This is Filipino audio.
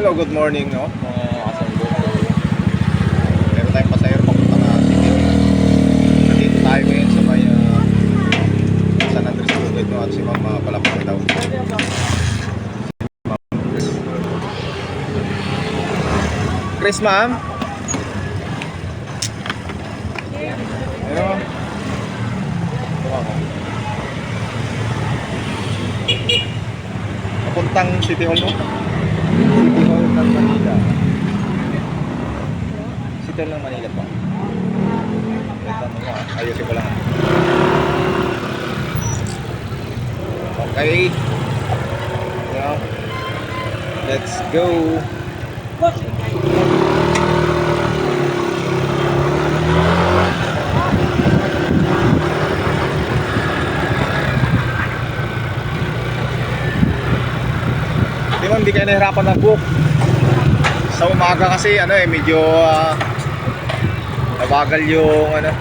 Hello, good morning, no? Mga kasanggo. Meron tayong pasayro papunta na City. Nandito tayo sa may uh, San Andres? At si Ma'am uh, Palapang. Chris, ma'am? Ma'am. Papuntang City Hall, no? City Hall ng Manila. City Hall ng Manila pa. Ito ayusin ko lang. Okay. Now, let's go. Di mo, hindi kayo nahirapan ng book. Sa umaga kasi, ano eh, medyo ah, nabagal yung, ano,